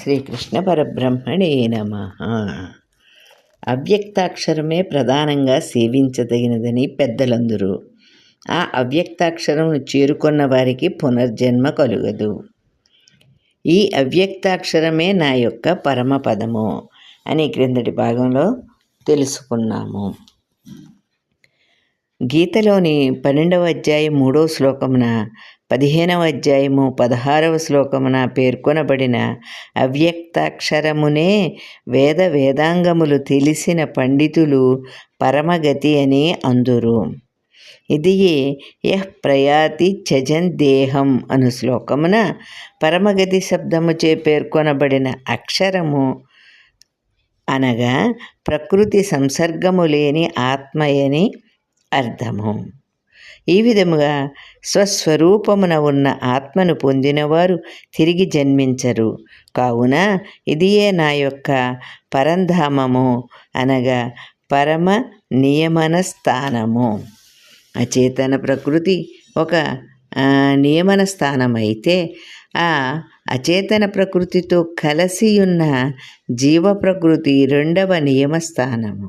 శ్రీకృష్ణ పరబ్రహ్మణే నమ. అవ్యక్తాక్షరమే ప్రధానంగా సేవించదగినదని పెద్దలందరూ. ఆ అవ్యక్తాక్షరమును చేరుకున్న వారికి పునర్జన్మ కలుగదు. ఈ అవ్యక్తాక్షరమే నా యొక్క పరమపదము అని క్రిందటి భాగంలో తెలుసుకున్నాము. గీతలోని పన్నెండవ అధ్యాయం మూడవ శ్లోకమున పదిహేనవ అధ్యాయము పదహారవ శ్లోకమున పేర్కొనబడిన అవ్యక్తాక్షరమునే వేద వేదాంగములు తెలిసిన పండితులు పరమగతి అని అందురు. ఇది యహ్ ప్రయాతి త్యజన్ దేహం అను శ్లోకమున పరమగతి శబ్దముచే పేర్కొనబడిన అక్షరము అనగా ప్రకృతి సంసర్గము లేని ఆత్మయని అర్థము. ఈ విధముగా స్వస్వరూపమున ఉన్న ఆత్మను పొందినవారు తిరిగి జన్మించరు. కావున ఇదియే నా యొక్క పరంధామము అనగా పరమ నియమన స్థానము అచేతన ప్రకృతి ఒక నియమన స్థానం అయితే ఆ అచేతన ప్రకృతితో కలిసి ఉన్న జీవ ప్రకృతి రెండవ నియమస్థానము.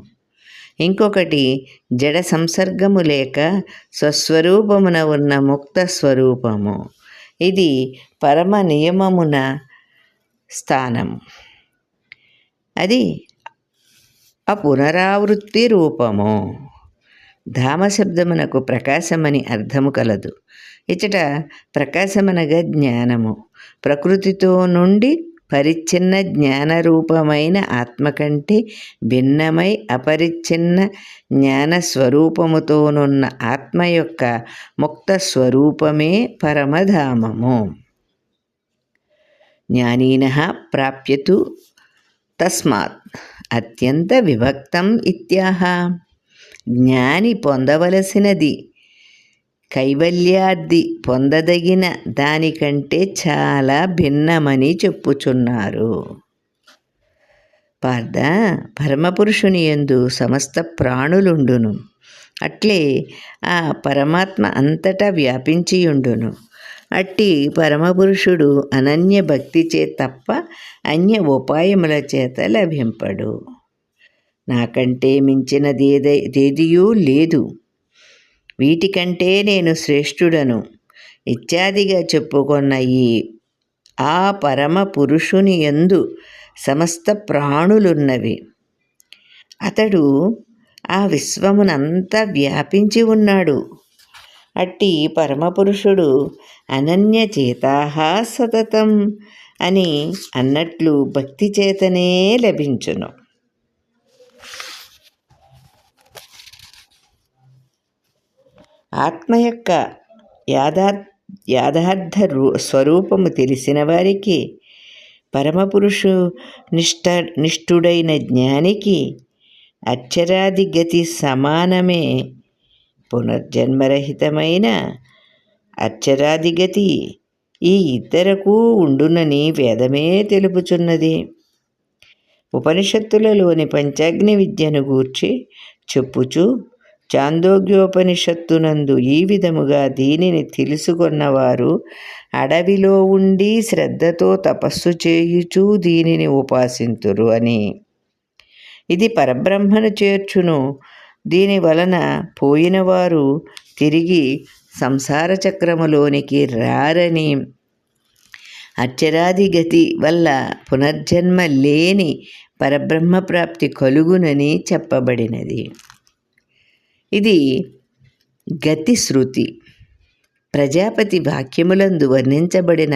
ఇంకొకటి జడ సంసర్గము లేక స్వస్వరూపమున ఉన్న ముక్త స్వరూపము. ఇది పరమ నియమమున స్థానం. అది అపునరావృత్తి రూపము. ధామశబ్దమునకు ప్రకాశమని అర్థము కలదు. ఇచ్చట ప్రకాశమనగా జ్ఞానము. ప్రకృతితో నుండి పరిచ్ఛిన్న జ్ఞానరూపమైన ఆత్మ కంటే భిన్నమై అపరిచ్ఛిన్న జ్ఞానస్వరూపముతోనున్న ఆత్మ యొక్క ముక్త స్వరూపమే పరమధామము. జ్ఞానీన ప్రాప్యతు తస్మాత్. అత్యంత విభక్తం ఇత్యాహ. జ్ఞాని పొందవలసినది కైవల్యాది పొందదగిన దానికంటే చాలా భిన్నమని చెప్పుచున్నారు. పార్థ పరమపురుషుని ఎందు సమస్త ప్రాణులుండును. అట్లే ఆ పరమాత్మ అంతటా వ్యాపించియుండును. అట్టి పరమపురుషుడు అనన్య భక్తి చే తప్ప అన్య ఉపాయముల చేత లభింపడు. నాకంటే మించినదేదియూ లేదు. వీటికంటే నేను శ్రేష్ఠుడను. ఇత్యాదిగా చెప్పుకున్న ఈ ఆ పరమ పురుషుని ఎందు సమస్త ప్రాణులున్నవి. అతడు ఆ విశ్వమునంతా వ్యాపించి ఉన్నాడు. అట్టి పరమపురుషుడు అనన్యచేతాహ సతతం అని అన్నట్లు భక్తి చేతనే లభించును. ఆత్మ యొక్క యాథా యాథార్థ స్వరూపము తెలిసిన వారికి పరమపురుషు నిష్ట నిష్ఠుడైన జ్ఞానికి అక్షరాది గతి సమానమే. పునర్జన్మరహితమైన అక్షరాది గతి ఈ ఇద్దరకు ఉండునని వేదమే తెలుపుచున్నది. ఉపనిషత్తులలోని పంచాగ్ని విద్యను గూర్చి చెప్పుచు చాందోగ్యోపనిషత్తునందు ఈ విధముగా దీనిని తెలుసుకున్నవారు అడవిలో ఉండి శ్రద్ధతో తపస్సు చేయుచూ దీనిని ఉపాసింతురు అని. ఇది పరబ్రహ్మను చేర్చును. దీని వలన పోయినవారు తిరిగి సంసార చక్రములోనికి రారని. అక్షరాది గతి వల్ల పునర్జన్మ లేని పరబ్రహ్మ ప్రాప్తి కలుగునని చెప్పబడినది. ఇది గతి శృతి. ప్రజాపతి వాక్యములందు వర్ణించబడిన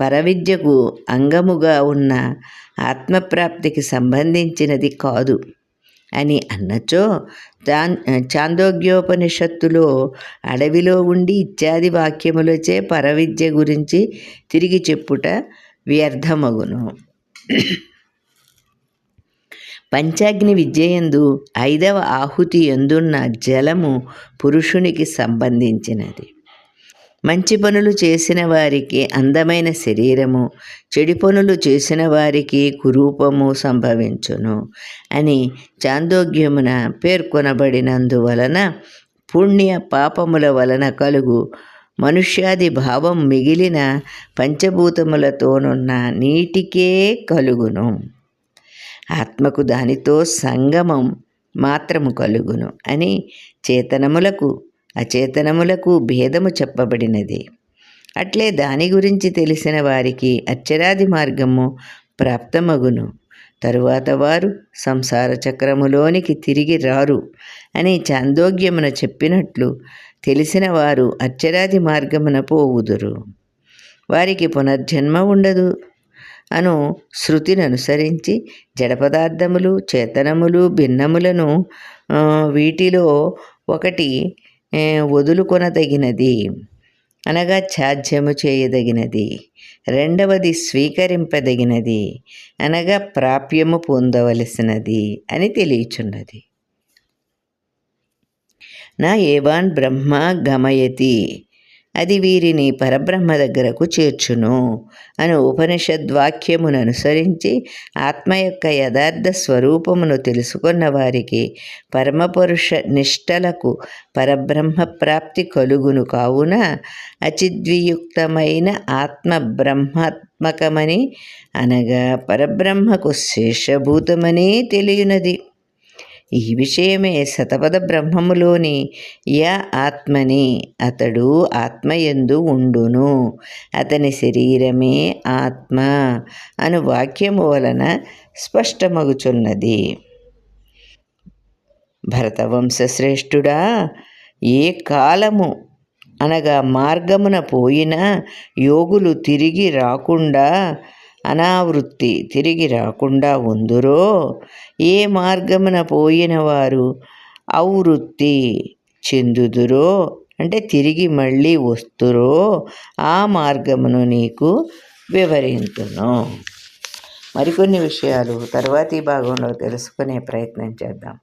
పరవిద్యకు అంగముగా ఉన్న ఆత్మప్రాప్తికి సంబంధించినది కాదు అని అన్నచో చాన్ చాందోగ్యోపనిషత్తులో అడవిలో ఉండి ఇత్యాది వాక్యములచే పరవిద్య గురించి తిరిగి చెప్పుట వ్యర్థమగును. పంచాగ్ని విద్యయందు ఐదవ ఆహుతి ఎందున్న జలము పురుషునికి సంబంధించినది. మంచి పనులు చేసిన వారికి అందమైన శరీరము చెడు పనులు చేసిన వారికి కురూపము సంభవించును అని చాందోగ్యమున పేర్కొనబడినందువలన పుణ్య పాపముల వలన కలుగు మనుష్యాది భావం మిగిలిన పంచభూతములతోనున్న నీటికే కలుగును. ఆత్మకు దానితో సంగమం మాత్రము కలుగును అని చేతనములకు అచేతనములకు భేదము చెప్పబడినది. అట్లే దాని గురించి తెలిసిన వారికి అచ్చరాది మార్గము ప్రాప్తమగును. తరువాత వారు సంసార చక్రములోనికి తిరిగి రారు అని చాందోగ్యమున చెప్పినట్లు తెలిసిన వారు అచ్చరాది మార్గమున పోవుదురు వారికి పునర్జన్మ ఉండదు. అను శృతిని అనుసరించి జడ పదార్థములు చేతనములు భిన్నములను వీటిలో ఒకటి వదులుకొనదగినది. అనగా ఛాజ్యము చేయదగినది. రెండవది స్వీకరింపదగినది. అనగా ప్రాప్యము పొందవలసినది అని తెలియచున్నది. నా ఏవాన్ బ్రహ్మ గమయతి. అది వీరిని పరబ్రహ్మ దగ్గరకు చేర్చును అని ఉపనిషద్వాక్యమును అనుసరించి ఆత్మ యొక్క యథార్థ స్వరూపమును తెలుసుకున్న వారికి పరమపురుష నిష్టలకు పరబ్రహ్మ ప్రాప్తి కలుగును కావున అచిద్వియుక్తమైన ఆత్మ బ్రహ్మాత్మకమని అనగా పరబ్రహ్మకు శేషభూతమనే తెలియనది. ఈ విషయమే శతపథ బ్రహ్మములోని యా ఆత్మని అతడు ఆత్మయందు ఉండును. అతని శరీరమే ఆత్మ అను వాక్యము వలన స్పష్టమగుచున్నది. భరతవంశశ్రేష్ఠుడా ఏ కాలము అనగా మార్గమున పోయినా యోగులు తిరిగి రాకుండా అనావృత్తి తిరిగి రాకుండా ఉందురో? ఏ మార్గమున పోయిన వారు అవృత్తి చెందుదురో? అంటే తిరిగి మళ్ళీ వస్తురో? ఆ మార్గమును నీకు వివరించును మరికొన్ని విషయాలు తర్వాతి భాగంలో తెలుసుకునే ప్రయత్నం చేద్దాం.